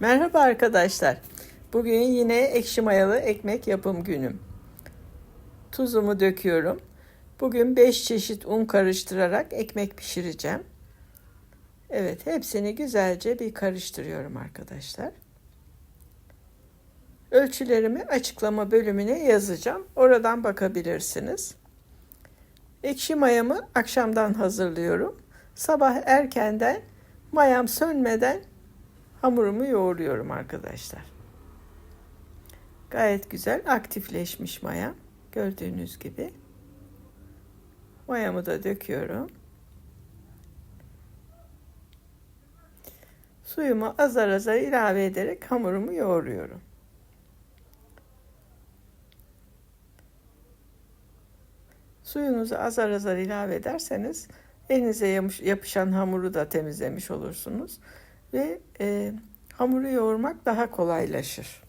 Merhaba arkadaşlar. Bugün yine ekşi mayalı ekmek yapım günüm. Tuzumu döküyorum. Bugün 5 çeşit un karıştırarak ekmek pişireceğim. Evet, hepsini güzelce bir karıştırıyorum arkadaşlar. Ölçülerimi açıklama bölümüne yazacağım. Oradan bakabilirsiniz. Ekşi mayamı akşamdan hazırlıyorum. Sabah erkenden mayam sönmeden hamurumu yoğuruyorum arkadaşlar. Gayet güzel aktifleşmiş maya. Gördüğünüz gibi. Mayamı da döküyorum. Suyumu azar azar ilave ederek hamurumu yoğuruyorum. Suyunuzu azar azar ilave ederseniz elinize yapışan hamuru da temizlemiş olursunuz ve e, hamuru yoğurmak daha kolaylaşır.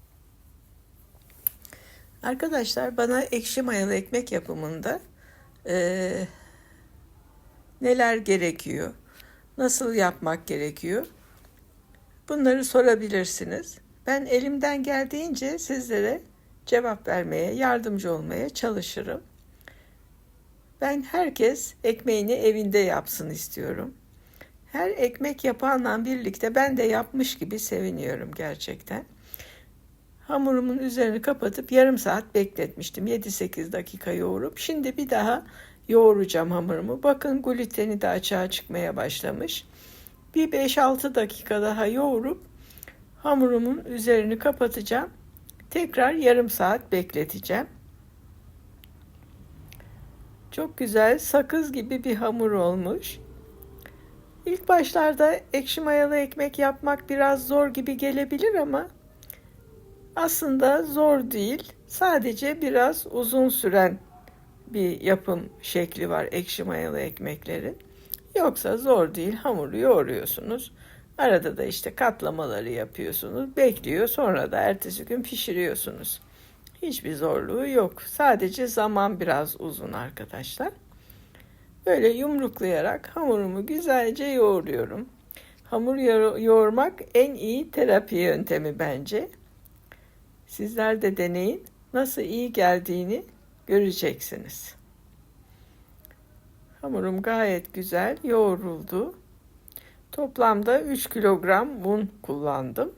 Arkadaşlar bana ekşi mayalı ekmek yapımında e, neler gerekiyor, nasıl yapmak gerekiyor bunları sorabilirsiniz. Ben elimden geldiğince sizlere cevap vermeye, yardımcı olmaya çalışırım. Ben herkes ekmeğini evinde yapsın istiyorum. Her ekmek yapanla birlikte ben de yapmış gibi seviniyorum gerçekten. Hamurumun üzerini kapatıp yarım saat bekletmiştim. 7-8 dakika yoğurup. Şimdi bir daha yoğuracağım hamurumu. Bakın gluteni de açığa çıkmaya başlamış. Bir 5-6 dakika daha yoğurup hamurumun üzerini kapatacağım. Tekrar yarım saat bekleteceğim. Çok güzel sakız gibi bir hamur olmuş. İlk başlarda ekşi mayalı ekmek yapmak biraz zor gibi gelebilir ama aslında zor değil. Sadece biraz uzun süren bir yapım şekli var ekşi mayalı ekmeklerin. Yoksa zor değil. Hamuru yoğuruyorsunuz. Arada da işte katlamaları yapıyorsunuz. Bekliyor sonra da ertesi gün pişiriyorsunuz. Hiçbir zorluğu yok. Sadece zaman biraz uzun arkadaşlar. Böyle yumruklayarak hamurumu güzelce yoğuruyorum. Hamur yoğurmak en iyi terapi yöntemi bence. Sizler de deneyin. Nasıl iyi geldiğini göreceksiniz. Hamurum gayet güzel yoğruldu. Toplamda 3 kilogram un kullandım.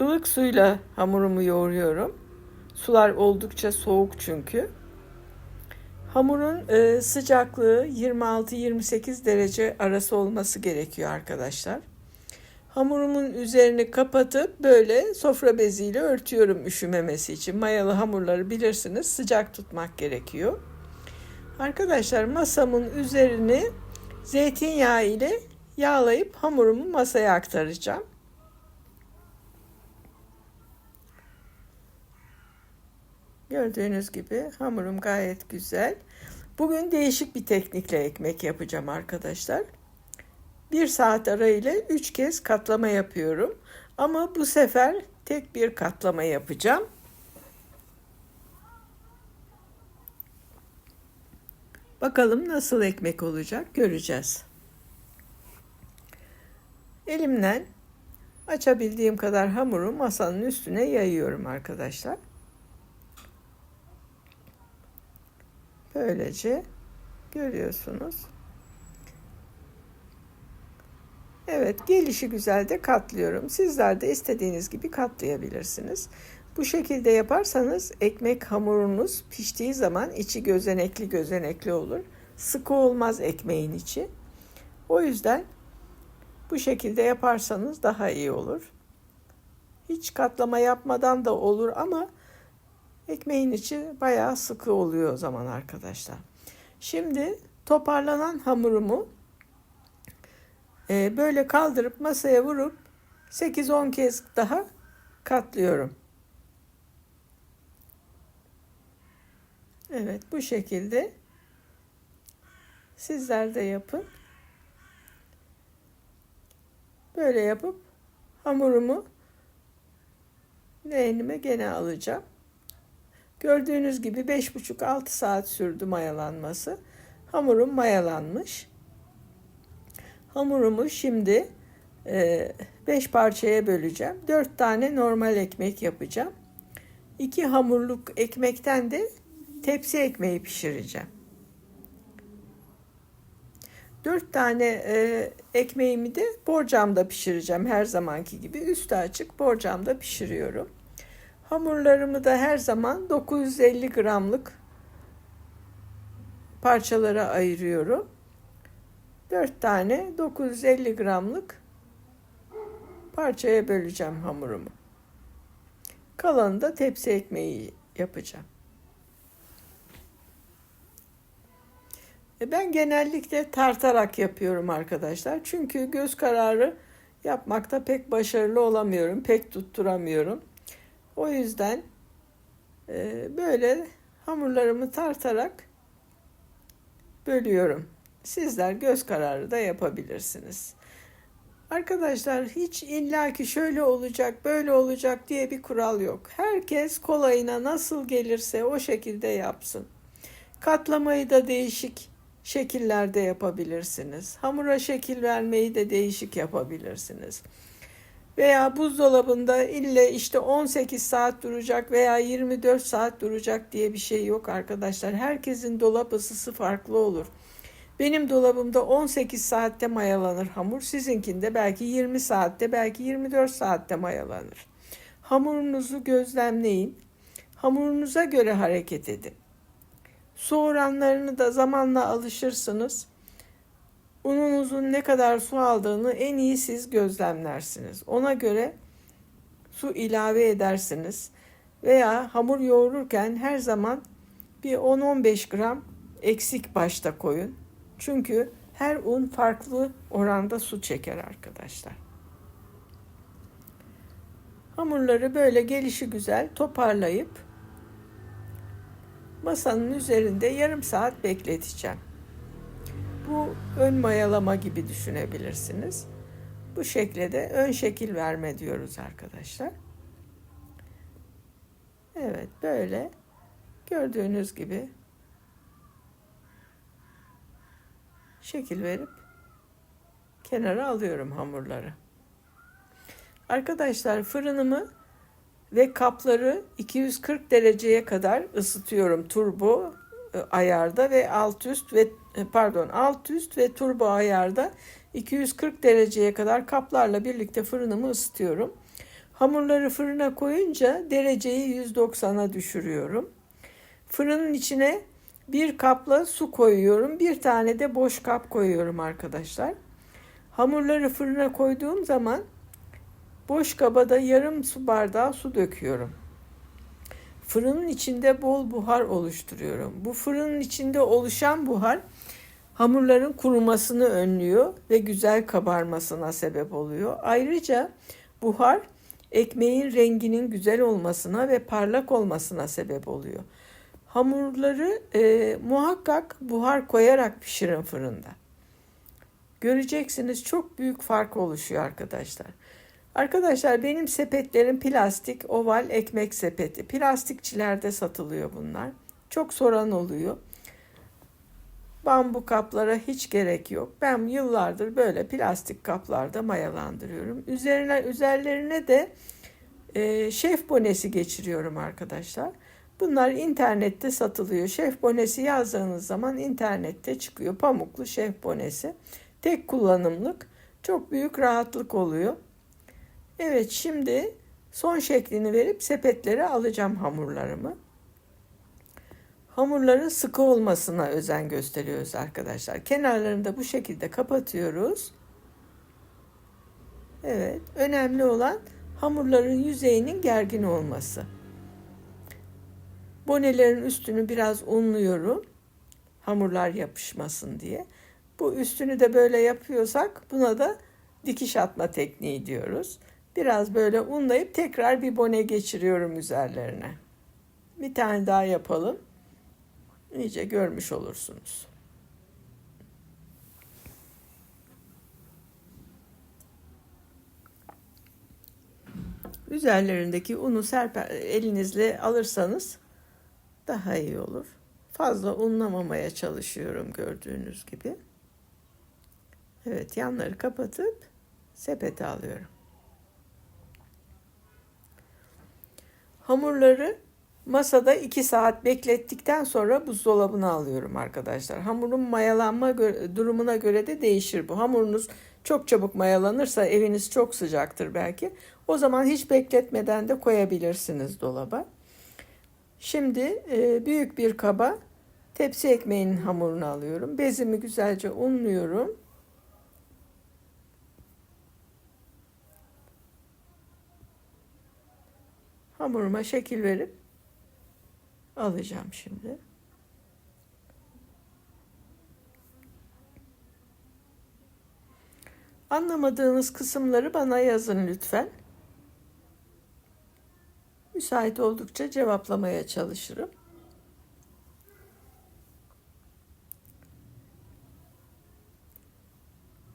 Ilık suyla hamurumu yoğuruyorum. Sular oldukça soğuk çünkü. Hamurun e, sıcaklığı 26-28 derece arası olması gerekiyor arkadaşlar. Hamurumun üzerini kapatıp böyle sofra beziyle örtüyorum üşümemesi için. Mayalı hamurları bilirsiniz sıcak tutmak gerekiyor. Arkadaşlar masamın üzerini zeytinyağı ile yağlayıp hamurumu masaya aktaracağım. Gördüğünüz gibi hamurum gayet güzel. Bugün değişik bir teknikle ekmek yapacağım arkadaşlar. Bir saat arayla üç kez katlama yapıyorum. Ama bu sefer tek bir katlama yapacağım. Bakalım nasıl ekmek olacak göreceğiz. Elimden açabildiğim kadar hamuru masanın üstüne yayıyorum arkadaşlar. Böylece görüyorsunuz. Evet gelişi güzel de katlıyorum. Sizler de istediğiniz gibi katlayabilirsiniz. Bu şekilde yaparsanız ekmek hamurunuz piştiği zaman içi gözenekli gözenekli olur. Sıkı olmaz ekmeğin içi. O yüzden bu şekilde yaparsanız daha iyi olur. Hiç katlama yapmadan da olur ama Ekmeğin içi bayağı sıkı oluyor o zaman arkadaşlar. Şimdi toparlanan hamurumu e, böyle kaldırıp masaya vurup 8-10 kez daha katlıyorum. Evet bu şekilde sizler de yapın. Böyle yapıp hamurumu leğenime gene alacağım. Gördüğünüz gibi 5,5-6 saat sürdü mayalanması. Hamurum mayalanmış. Hamurumu şimdi 5 parçaya böleceğim. 4 tane normal ekmek yapacağım. 2 hamurluk ekmekten de tepsi ekmeği pişireceğim. 4 tane e, ekmeğimi de borcamda pişireceğim her zamanki gibi. Üstü açık borcamda pişiriyorum. Hamurlarımı da her zaman 950 gramlık parçalara ayırıyorum. 4 tane 950 gramlık parçaya böleceğim hamurumu. Kalanı da tepsi ekmeği yapacağım. E, ben genellikle tartarak yapıyorum arkadaşlar. Çünkü göz kararı yapmakta pek başarılı olamıyorum. Pek tutturamıyorum. O yüzden e, böyle hamurlarımı tartarak bölüyorum. Sizler göz kararı da yapabilirsiniz. Arkadaşlar hiç illaki şöyle olacak, böyle olacak diye bir kural yok. Herkes kolayına nasıl gelirse o şekilde yapsın. Katlamayı da değişik şekillerde yapabilirsiniz. Hamura şekil vermeyi de değişik yapabilirsiniz. Veya buzdolabında ille işte 18 saat duracak veya 24 saat duracak diye bir şey yok arkadaşlar. Herkesin dolap ısısı farklı olur. Benim dolabımda 18 saatte mayalanır hamur. Sizinkinde belki 20 saatte, belki 24 saatte mayalanır. Hamurunuzu gözlemleyin. Hamurunuza göre hareket edin. Su oranlarını da zamanla alışırsınız. Ununuzun ne kadar su aldığını en iyi siz gözlemlersiniz. Ona göre su ilave edersiniz. Veya hamur yoğururken her zaman bir 10-15 gram eksik başta koyun. Çünkü her un farklı oranda su çeker arkadaşlar. Hamurları böyle gelişi güzel toparlayıp masanın üzerinde yarım saat bekleteceğim. Bu ön mayalama gibi düşünebilirsiniz. Bu şekilde de ön şekil verme diyoruz arkadaşlar. Evet böyle gördüğünüz gibi şekil verip kenara alıyorum hamurları. Arkadaşlar fırınımı ve kapları 240 dereceye kadar ısıtıyorum turbo ayarda ve alt üst ve e, pardon alt üst ve turbo ayarda 240 dereceye kadar kaplarla birlikte fırınımı ısıtıyorum. Hamurları fırına koyunca dereceyi 190'a düşürüyorum. Fırının içine bir kapla su koyuyorum. Bir tane de boş kap koyuyorum arkadaşlar. Hamurları fırına koyduğum zaman boş kaba da yarım su bardağı su döküyorum. Fırının içinde bol buhar oluşturuyorum. Bu fırının içinde oluşan buhar hamurların kurumasını önlüyor ve güzel kabarmasına sebep oluyor. Ayrıca buhar ekmeğin renginin güzel olmasına ve parlak olmasına sebep oluyor. Hamurları e, muhakkak buhar koyarak pişirin fırında. Göreceksiniz çok büyük fark oluşuyor arkadaşlar. Arkadaşlar benim sepetlerim plastik oval ekmek sepeti. Plastikçilerde satılıyor bunlar. Çok soran oluyor. Bambu kaplara hiç gerek yok. Ben yıllardır böyle plastik kaplarda mayalandırıyorum. Üzerine üzerlerine de e, şef bonesi geçiriyorum arkadaşlar. Bunlar internette satılıyor. Şef bonesi yazdığınız zaman internette çıkıyor. Pamuklu şef bonesi. Tek kullanımlık. Çok büyük rahatlık oluyor. Evet şimdi son şeklini verip sepetlere alacağım hamurlarımı. Hamurların sıkı olmasına özen gösteriyoruz arkadaşlar. Kenarlarını da bu şekilde kapatıyoruz. Evet, önemli olan hamurların yüzeyinin gergin olması. Bonelerin üstünü biraz unluyorum. Hamurlar yapışmasın diye. Bu üstünü de böyle yapıyorsak buna da dikiş atma tekniği diyoruz. Biraz böyle unlayıp tekrar bir bone geçiriyorum üzerlerine. Bir tane daha yapalım. İyice görmüş olursunuz. Üzerlerindeki unu serper, elinizle alırsanız daha iyi olur. Fazla unlamamaya çalışıyorum gördüğünüz gibi. Evet yanları kapatıp sepete alıyorum. Hamurları masada 2 saat beklettikten sonra buzdolabına alıyorum arkadaşlar. Hamurun mayalanma gö- durumuna göre de değişir bu. Hamurunuz çok çabuk mayalanırsa eviniz çok sıcaktır belki. O zaman hiç bekletmeden de koyabilirsiniz dolaba. Şimdi e, büyük bir kaba tepsi ekmeğinin hamurunu alıyorum. Bezimi güzelce unluyorum. Hamuruma şekil verip alacağım şimdi. Anlamadığınız kısımları bana yazın lütfen. Müsait oldukça cevaplamaya çalışırım.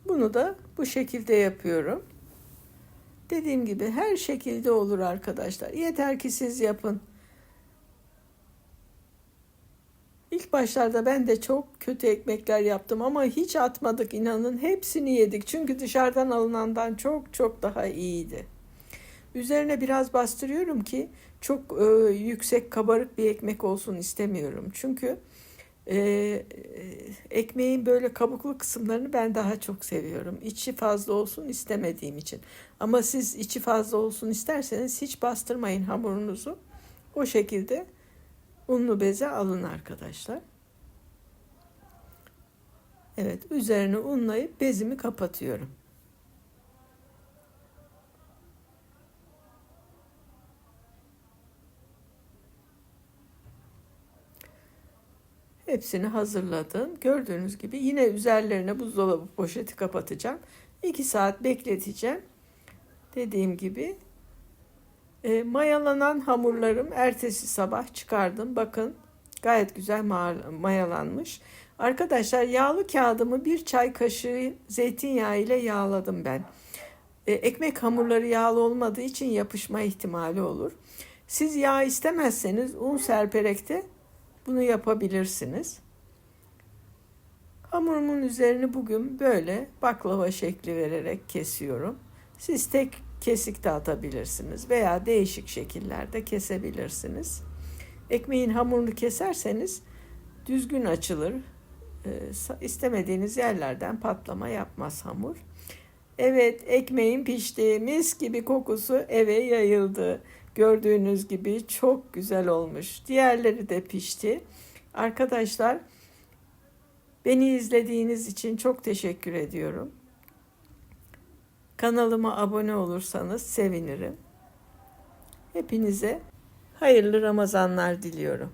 Bunu da bu şekilde yapıyorum. Dediğim gibi her şekilde olur arkadaşlar. Yeter ki siz yapın. İlk başlarda ben de çok kötü ekmekler yaptım ama hiç atmadık inanın. Hepsini yedik. Çünkü dışarıdan alınandan çok çok daha iyiydi. Üzerine biraz bastırıyorum ki çok e, yüksek kabarık bir ekmek olsun istemiyorum. Çünkü e, ekmeğin böyle kabuklu kısımlarını ben daha çok seviyorum. İçi fazla olsun istemediğim için. Ama siz içi fazla olsun isterseniz hiç bastırmayın hamurunuzu. O şekilde unlu beze alın arkadaşlar. Evet üzerine unlayıp bezimi kapatıyorum. Hepsini hazırladım. Gördüğünüz gibi yine üzerlerine buzdolabı poşeti kapatacağım. 2 saat bekleteceğim. Dediğim gibi e, mayalanan hamurlarım ertesi sabah çıkardım. Bakın gayet güzel mayalanmış. Arkadaşlar yağlı kağıdımı bir çay kaşığı zeytinyağı ile yağladım ben. E, ekmek hamurları yağlı olmadığı için yapışma ihtimali olur. Siz yağ istemezseniz un serperek de bunu yapabilirsiniz. Hamurumun üzerini bugün böyle baklava şekli vererek kesiyorum. Siz tek kesik de atabilirsiniz veya değişik şekillerde kesebilirsiniz. Ekmeğin hamurunu keserseniz düzgün açılır. İstemediğiniz yerlerden patlama yapmaz hamur. Evet ekmeğin pişti. Mis gibi kokusu eve yayıldı. Gördüğünüz gibi çok güzel olmuş. Diğerleri de pişti. Arkadaşlar beni izlediğiniz için çok teşekkür ediyorum. Kanalıma abone olursanız sevinirim. Hepinize hayırlı Ramazanlar diliyorum.